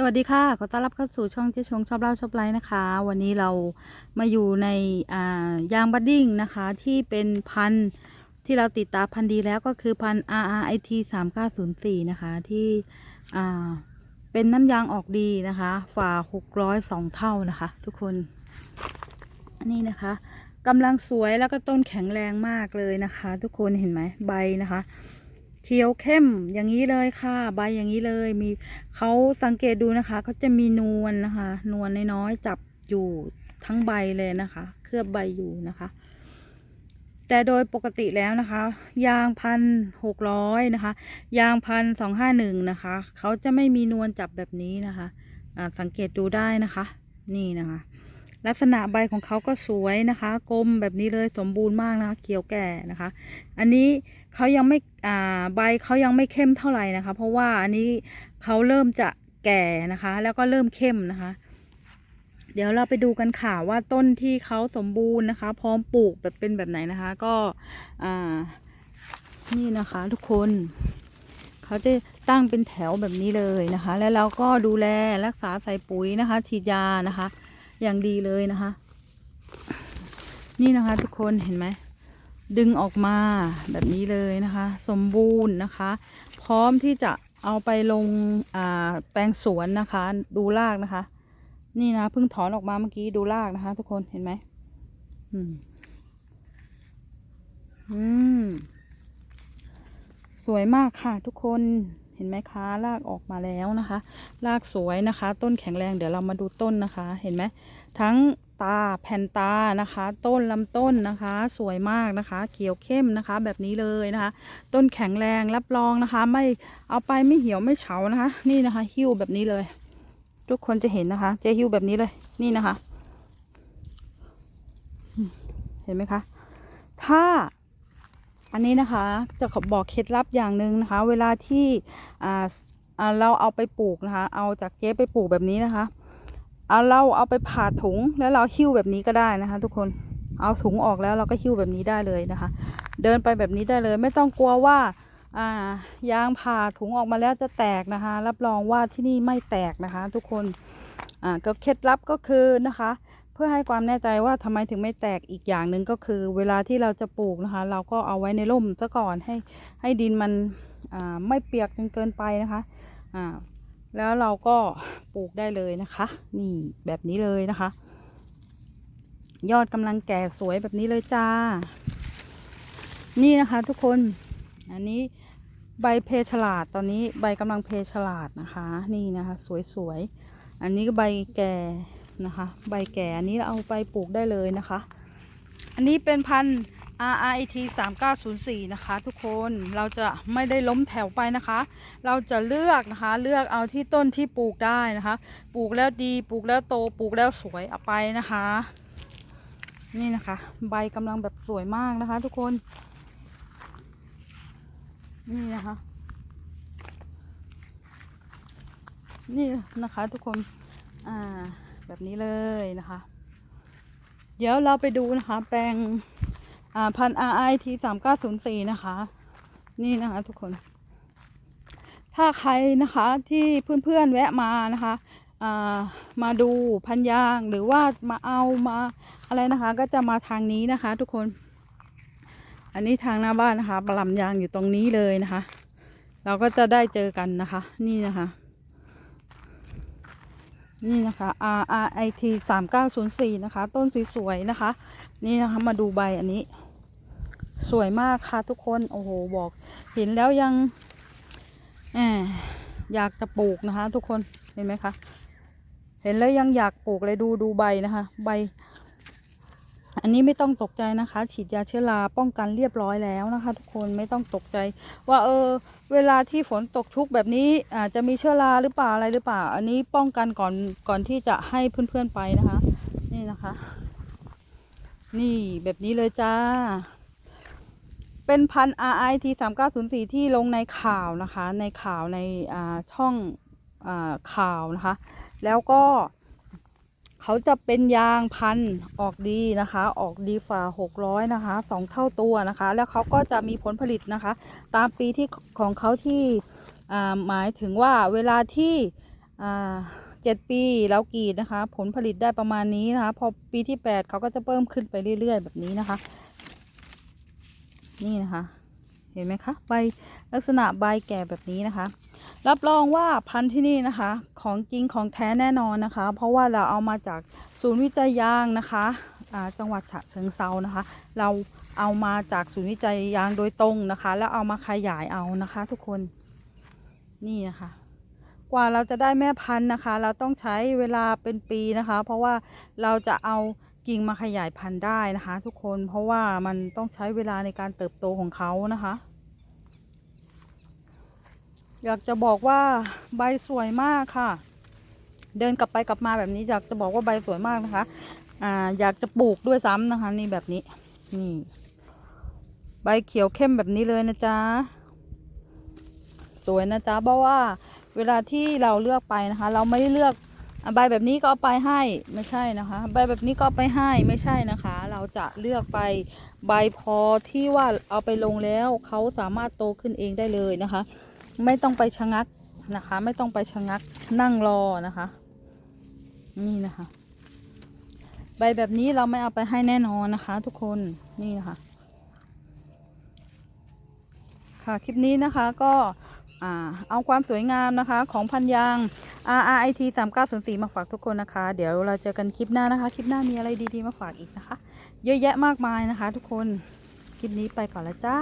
สวัสดีค่ะ ขอต้อนรับเข้าสู่ช่องเจ๊ชงชอบเล่าชอบไลฟ์นะคะ วันนี้เรามาอยู่ในยางบัดดิ้งนะคะ ที่เป็นพันที่เราติดตามพันดีแล้วก็คือพัน RRIT 3904 นะคะ ที่เป็นน้ำยางออกดีนะคะ ฝ่า 602 เท่านะคะ ทุกคนนนี้นะคะกำลังสวยแล้วก็ต้นแข็งแรงมากเลยนะคะ ทุกคนเห็นไหมใบนะคะ ขียวเข้มอย่างนี้เลยค่ะ ใบอย่างนี้เลยมีเขาสังเกตดูนะคะเขาจะมีนวลนะคะ นวลน้อยๆจับอยู่ทั้งใบเลยนะคะ เคลือบใบอยู่นะคะ แต่โดยปกติแล้วนะคะ ยางพันหกร้อยนะคะ ยางพันสองห้าหนึ่งนะคะเขาจะไม่มีนวลจับแบบนี้นะคะสังเกตดูได้นะคะ นี่นะคะ ลักษณะใบของเขาก็สวยนะคะ กลมแบบนี้เลยสมบูรณ์มากนะคะเขียวแก่นะคะ อันนี้เขายังไม่อ่าใบเขายังไม่เข้มเท่าไหร่นะคะ เพราะว่าอันนี้เขาเริ่มจะแก่นะคะ แล้วก็เริ่มเข้มนะคะ เดี๋ยวเราไปดูกันค่ะว่าต้นที่เขาสมบูรณ์นะคะ พร้อมปลูกแบบเป็นแบบไหนนะคะ ก็อ่านี่นะคะทุกคนเขาจะตั้งเป็นแถวแบบนี้เลยนะคะ แล้วเราก็ดูแลรักษาใส่ปุ๋ยนะคะฉีดยานะคะ อย่างดีเลยนะคะ นี่นะคะทุกคนเห็นไหม ดึงออกมาแบบนี้เลยนะคะ สมบูรณ์นะคะ พร้อมที่จะเอาไปลงแปลงสวนนะคะ ดูรากนะคะ นี่นะเพิ่งถอนออกมาเมื่อกี้ดูรากนะคะ ทุกคนเห็นไหมอืมอืม สวยมากค่ะทุกคน เห็นไหมคะรากออกมาแล้วนะคะรากสวยนะคะ ต้นแข็งแรงเดี๋ยวเรามาดูต้นนะคะ เห็นไหมทั้งตาแผ่นตานะคะ ต้นลำต้นนะคะ สวยมากนะคะ เขียวเข้มนะคะ แบบนี้เลยนะคะ ต้นแข็งแรงรับรองนะคะ ไม่เอาไปไม่เหี่ยวไม่เฉานะคะ นี่นะคะ หิ้วแบบนี้เลย ทุกคนจะเห็นนะคะเจะหิ้วแบบนี้เลย นี่นะคะ เห็นไหมคะ ถ้า อันนี้นะคะจะขอบอกเคล็ดลับอย่างหนึ่งนะคะ เวลาที่เราเอาไปปลูกนะคะ เอาจากเจ๊ไปปลูกแบบนี้นะคะเอาเราเอาไปผ่าถุงแล้วเราหิ้วแบบนี้ก็ได้นะคะ ทุกคนเอาถุงออกแล้วเราก็หิ้วแบบนี้ได้เลยนะคะ เดินไปแบบนี้ได้เลย ไม่ต้องกลัวว่าอ่ายางผ่าถุงออกมาแล้วจะแตกนะคะ รับรองว่าที่นี่ไม่แตกนะคะ ทุกคนอ่าก็เคล็ดลับก็คือนะคะ พื่อให้ความแน่ใจว่าทำไมถึงไม่แตกอีกอย่างหนึ่งก็คือ เวลาที่เราจะปลูกนะคะ เราก็เอาไว้ในร่มซะก่อนให้ให้ดินมันไม่เปียกจนเกินไปนะคะแล้วเราก็ปลูกได้เลยนะคะ นี่แบบนี้เลยนะคะ ยอดกำลังแก่สวยแบบนี้เลยจ้า นี่นะคะทุกคน อันนี้ใบเพฉลาดตอนนี้ใบกำลังเพฉลาดนะคะ นี่นะคะ สวยๆ อันนี้ก็ใบแก่ นะคะ ใบแก่อันนี้เอาไปปลูกได้เลยนะคะ อันนี้เป็นพันธุ์ RIT 3904 นะคะ ทุกคนเราจะไม่ได้ล้มแถวไปนะคะ เราจะเลือกนะคะ เลือกเอาที่ต้นที่ปลูกได้นะคะ ปลูกแล้วดีปลูกแล้วโตปลูกแล้วสวยเอาไปนะคะ นี่นะคะ ใบกำลังแบบสวยมากนะคะ ทุกคน นี่นะคะ นี่นะคะ ทุกคนอ่า แบบนี้เลยนะคะ เดี๋ยวเราไปดูนะคะ แปลงพัน RI T สามเก้าศูนย์สี่นะคะ นี่นะคะทุกคน ถ้าใครนะคะที่เพื่อนๆแวะมานะคะามาดูพันยางหรือว่ามาเอามาอะไรนะคะ ก็จะมาทางนี้นะคะ ทุกคน อันนี้ทางหน้าบ้านนะคะปลำยางอยู่ตรงนี้เลยนะคะ เราก็จะได้เจอกันนะคะ นี่นะคะ นี่นะคะ R R I T สามเก้าศูนย์สี่นะคะ ต้นสวยๆนะคะ นี่นะคะมาดูใบอันนี้ สวยมากค่ะทุกคน โอ้โห บอก เห็นแล้วยังแหมอยากจะปลูกนะคะ ทุกคน เห็นไหมคะ เห็นแล้วยังอยากปลูกเลยดูดูใบนะคะ ใบ อันนี้ไม่ต้องตกใจนะคะ ฉีดยาเชื้อราป้องกันเรียบร้อยแล้วนะคะ ทุกคนไม่ต้องตกใจ ว่าเออเวลาที่ฝนตกชุกแบบนี้อาจจะมีเชื้อราหรือเปล่าอะไรหรือเปล่า อันนี้ป้องกันก่อนก่อนที่จะให้เพื่อนๆไปนะคะ นี่นะคะ นี่แบบนี้เลยจ้า เป็นพัน RIT 3904ที่ลงในข่าวนะคะ ในข่าวในช่องอข่าวนะคะ แล้วก็ เขาจะเป็นยางพันธุ์ออกดีนะคะ ออกดีฝ่า600นะคะสองเท่าตัวนะคะ แล้วเขาก็จะมีผลผลิตนะคะ ตามปีที่ของเขาที่อ่าหมายถึงว่าเวลาที่อ่าเจ็ดปีแล้วกรีดนะคะ ผลผลิตได้ประมาณนี้นะคะ พอปีที่แปดเขาก็จะเพิ่มขึ้นไปเรื่อยๆ แบบนี้นะคะ นี่นะคะ เห็นไหมคะใบลักษณะใบแก่แบบนี้นะคะ รับรองว่าพันธุ์ที่นี่นะคะ ของจริงของแท้แน่นอนนะคะ เพราะว่าเราเอามาจากศูนย์วิจัยยางนะคะจังหวัดฉะเชิงเซานะคะ เราเอามาจากศูนย์วิจัยยางโดยตรงนะคะ แล้วเอามาขยายเอานะคะ ทุกคนนี่นะคะกว่าเราจะได้แม่พันธุ์นะคะ เราต้องใช้เวลาเป็นปีนะคะ เพราะว่าเราจะเอา กิ่งมาขยายพันธุ์ได้นะคะ ทุกคนเพราะว่ามันต้องใช้เวลาในการเติบโตของเขานะคะ อยากจะบอกว่าใบสวยมากค่ะ เดินกลับไปกลับมาแบบนี้อยากจะบอกว่าใบสวยมากนะคะอ่าอยากจะปลูกด้วยซ้ำนะคะนี่แบบนี้นี่ใบเขียวเข้มแบบนี้เลยนะจ๊ะสวยนะจ๊ะเพราะว่าเวลาที่เราเลือกไปนะคะ เราไม่ได้เลือก ใบแบบนี้ก็เอาไปให้ไม่ใช่นะคะ ใบแบบนี้ก็ไปให้ไม่ใช่นะคะ เราจะเลือกไปใบพอที่ว่าเอาไปลงแล้วเขาสามารถโตขึ้นเองได้เลยนะคะ ไม่ต้องไปชะงักนะคะ ไม่ต้องไปชะงักนั่งรอนะคะ นี่นะคะ ใบแบบนี้เราไม่เอาไปให้แน่นอนนะคะ ทุกคนนี่นะคะค่ะคลิปนี้นะคะก็ เอาความสวยงามนะคะของพันยาง RRIT 3904มาฝากทุกคนนะคะ เดี๋ยวเราเจอกันคลิปหน้านะคะ คลิปหน้ามีอะไรดีๆมาฝากอีกนะคะ เยอะแยะมากมายนะคะ ทุกคน คลิปนี้ไปก่อนแล้วจ้า